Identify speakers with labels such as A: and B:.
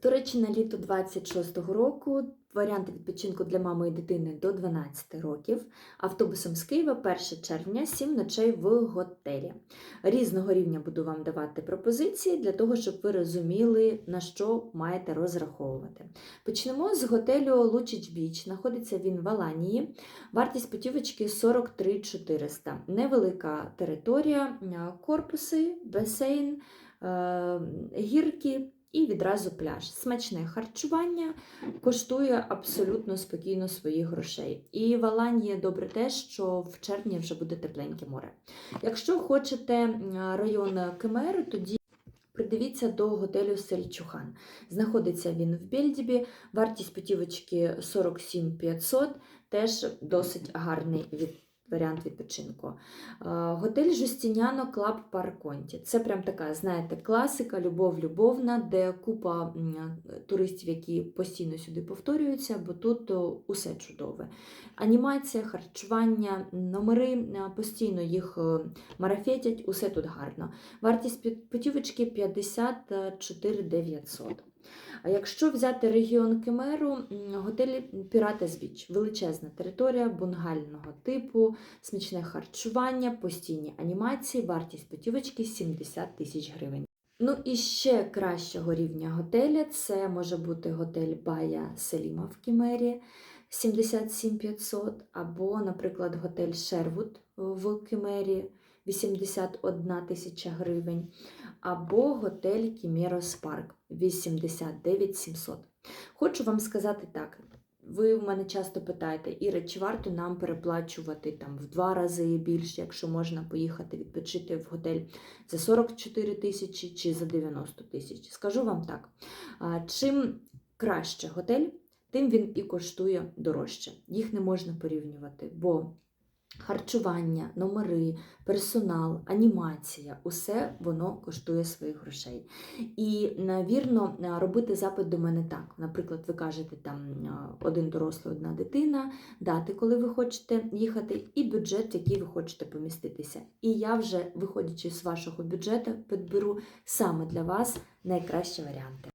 A: Туреччина літо 26-го року. Варіанти відпочинку для мами і дитини до 12 років. Автобусом з Києва 1 червня, 7 ночей в готелі. Різного рівня буду вам давати пропозиції для того, щоб ви розуміли, на що маєте розраховувати. Почнемо з готелю Лучич Біч. Знаходиться він в Аланії. Вартість путівочки 43 400. Невелика територія, корпуси, басейн, е, гірки і відразу пляж. Смачне харчування коштує абсолютно спокійно своїх грошей. І в Аланії добре те, що в червні вже буде тепленьке море. Якщо хочете район Кемеру, тоді Придивіться до готелю Сельчухан. Знаходиться він в Бельдібі, вартість путівочки 47 500, теж досить гарний від, варіант відпочинку. Е, Готель Жустіняно Клаб Парконті. Це прям така, знаєте, класика, любов-любовна, де купа туристів, які постійно сюди повторюються, бо тут усе чудове. Анімація, харчування, номери е, постійно їх е, марафетять, усе тут гарно. Вартість путівочки 54 900. А якщо взяти регіон Кемеру, готелі Піратес Біч, величезна територія бунгального типу, смачне харчування, постійні анімації, вартість путівочки 70 тисяч гривень. Ну і ще кращого рівня готеля це може бути готель Бая Селіма в Кімері 77 500, або, наприклад, готель Шервуд в Кімері 81 тисяча гривень, або готель Кімерос Парк 89 700. Хочу вам сказати так. Ви в мене часто питаєте, Іра, чи варто нам переплачувати там в два рази більше, якщо можна поїхати відпочити в готель за 44 тисячі чи за 90 тисяч? Скажу вам так: чим краще готель, тим він і коштує дорожче. Їх не можна порівнювати, бо харчування, номери, персонал, анімація усе воно коштує своїх грошей. І, навірно, робити запит до мене так. Наприклад, ви кажете там один дорослий, одна дитина, дати, коли ви хочете їхати, і бюджет, який ви хочете поміститися. І я вже, виходячи з вашого бюджету, підберу саме для вас найкращі варіанти.